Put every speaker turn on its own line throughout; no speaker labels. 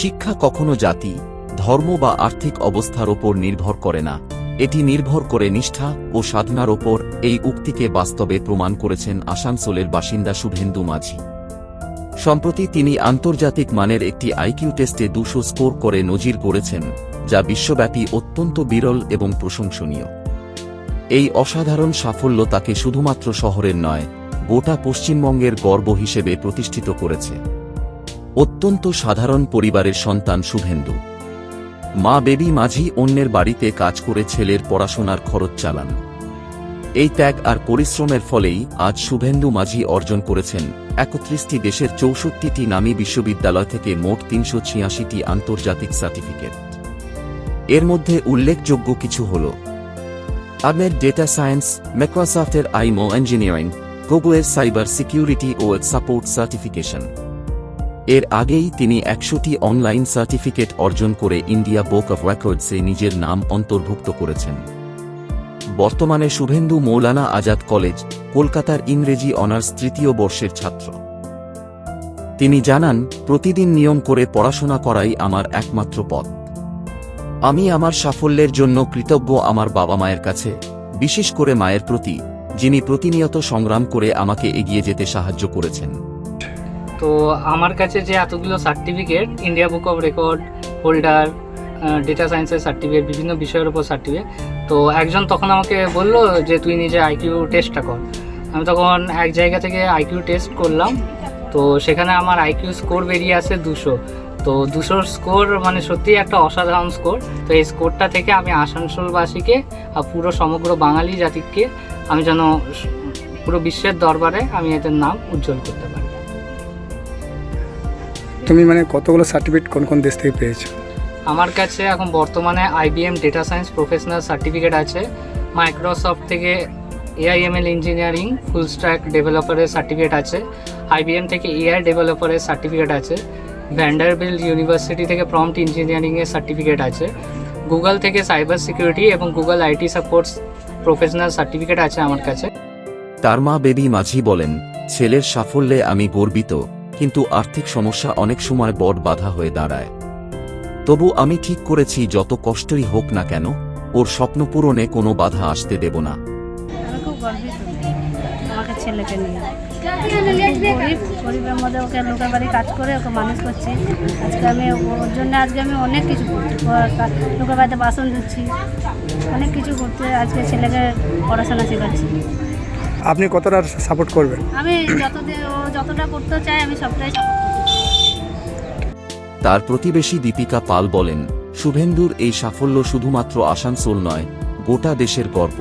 শিক্ষা কখনো জাতি, ধর্ম বা আর্থিক অবস্থার ওপর নির্ভর করে না। এটি নির্ভর করে নিষ্ঠা ও সাধনার ওপর এই উক্তিকে বাস্তবে প্রমাণ করেছেন আসানসোলের বাসিন্দা শুভেন্দু মাঝি। সম্প্রতি তিনি আন্তর্জাতিক মানের একটি আইকিউ টেস্টে দুশো স্কোর করে নজির গড়েছেন, যা বিশ্বব্যাপী অত্যন্ত বিরল এবং প্রশংসনীয়। এই অসাধারণ সাফল্য তাকে শুধুমাত্র শহরের নয়, গোটা পশ্চিমবঙ্গের গর্ব হিসেবে প্রতিষ্ঠিত করেছে। অত্যন্ত সাধারণ পরিবারের সন্তান শুভেন্দু। মা বেবি মাঝি অন্যের বাড়িতে কাজ করে ছেলের পড়াশোনার খরচ চালান। এই ত্যাগ আর পরিশ্রমের ফলেই আজ শুভেন্দু মাঝি অর্জন করেছেন একত্রিশটি দেশের চৌষট্টিটি নামী বিশ্ববিদ্যালয় থেকে মোট তিনশো ছিয়াশিটি আন্তর্জাতিক সার্টিফিকেট। এর মধ্যে উল্লেখযোগ্য কিছু হল আমের ডেটা সায়েন্স, মাইক্রোসফটের আইমো ইঞ্জিনিয়ারিং, গুগলের সাইবার সিকিউরিটি ও সাপোর্ট সার্টিফিকেশন। এর আগেই তিনি একশোটি অনলাইন সার্টিফিকেট অর্জন করে ইন্ডিয়া বুক অফ রেকর্ডসে নিজের নাম অন্তর্ভুক্ত করেছেন। বর্তমানে শুভেন্দু মৌলানা আজাদ কলেজ, কলকাতার ইংরেজি অনার্স তৃতীয় বর্ষের ছাত্র। তিনি জানান, প্রতিদিন নিয়ম করে পড়াশোনা করাই আমার একমাত্র পথ। আমি আমার সাফল্যের জন্য কৃতজ্ঞ আমার বাবা মায়ের কাছে, বিশেষ করে মায়ের প্রতি, যিনি প্রতিনিয়ত সংগ্রাম করে আমাকে এগিয়ে যেতে সাহায্য করেছেন।
তো আমার কাছে যে এতগুলো certificate India book of record holder data সায়েন্সের সার্টিফিকেট বিভিন্ন বিষয়ের উপর সার্টিফিকেট তো একজন তখন আমাকে বলল যে, তুই নিজে আইকিউ টেস্টটা কর। আমি তখন এক জায়গা থেকে আইকিউ টেস্ট করলাম, তো সেখানে আমার আইকিউ স্কোর বেরিয়ে আসে দুশো। তো দুশোর স্কোর মানে সত্যিই একটা অসাধারণ স্কোর তো এই স্কোরটা থেকে আমি আসানসোলবাসীকে আর পুরো সমগ্র বাঙালি জাতিকে আমি যেন পুরো বিশ্বের দরবারে আমি এদের নাম উজ্জ্বল করতে পারি।
তুমি মানে কতগুলো সার্টিফিকেট কোন কোন দেশ থেকে পেয়েছ?
আমার কাছে এখন বর্তমানে IBM data science professional certificate আছে মাইক্রোসফট থেকে এআইএমএল ইঞ্জিনিয়ারিং ফুল স্ট্যাক ডেভেলপারের সার্টিফিকেট আছে আইবিএম থেকে এআই ডেভেলপারের সার্টিফিকেট আছে ভ্যান্ডারবিল্ড ইউনিভার্সিটি থেকে প্রম্পট ইঞ্জিনিয়ারিংয়ের সার্টিফিকেট আছে গুগল থেকে সাইবার সিকিউরিটি এবং Google IT supports professional certificate আছে আমার কাছে।
তার মা বেবি মাঝি বলেন ছেলের সাফল্যে আমি গর্বিত। কিন্তু আর্থিক সমস্যা অনেক সময় বড় বাধা হয়ে দাঁড়ায়। তবু আমি ঠিক করেছি, যত কষ্টই হোক না কেন, ওর স্বপ্ন পূরণে কোনো বাধা আসতে দেব না।
গরিব গরিবের মধ্যে ওকে কাজ করে ওকে মানুষ আজকে আমি ওর আজকে আমি অনেক কিছু বাড়িতে বাসন অনেক কিছু করতে আজকে ছেলেকে পড়াশোনা শেখাচ্ছি।
আপনি কতটা সাপোর্ট করবেন?
আমি যতটা করতে চাই আমি সবটাই
তার প্রতিবেশী দীপিকা পাল বলেন শুভেন্দুর এই সাফল্য শুধুমাত্র আসানসোল নয় গোটা দেশের গর্ব।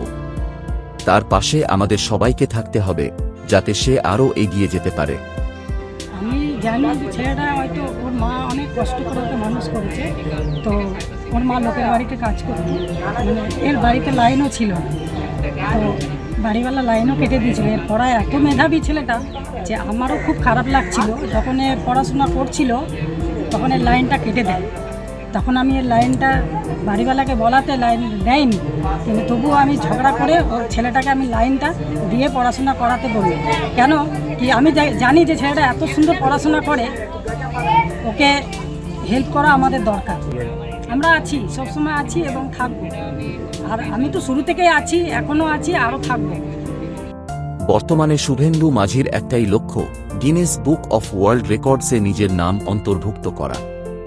তার পাশে আমাদের সবাইকে থাকতে হবে যাতে সে আরও এগিয়ে যেতে পারে।
আমি জানি ছেলেটা হয়তো ওর মা অনেক কষ্ট করে ওকে মানুষ করেছে তো ওর মা লোকের বাড়িতে কাজ করতো মানে এর বাড়িতে লাইনও ছিল তো বাড়িওয়ালা লাইনও কেটে দিয়েছিল। এর পড়ায় এত মেধাবী ছেলেটা যে আমারও খুব খারাপ লাগছিল। যখন এ পড়াশোনা করছিল, তখন এর লাইনটা কেটে দেয়। তখন আমি এর লাইনটা বাড়িওয়ালাকে বলাতে লাইন দেয়নি। কিন্তু তবুও আমি ঝগড়া করে ওর ছেলেটাকে আমি লাইনটা দিয়ে পড়াশোনা করাতে বলি কেন? কি আমি জানি যে ছেলেটা এত সুন্দর পড়াশোনা করে, ওকে হেল্প করা আমাদের দরকার। আমরা আছি, সবসময় আছি এবং থাকব। আর আমি তো শুরু থেকেই আছি, এখনও আছি, আরও থাকব।
বর্তমানে শুভেন্দু মাঝির একটাই লক্ষ্য গিনেস বুক অফ ওয়ার্ল্ড রেকর্ডসে নিজের নাম অন্তর্ভুক্ত করা।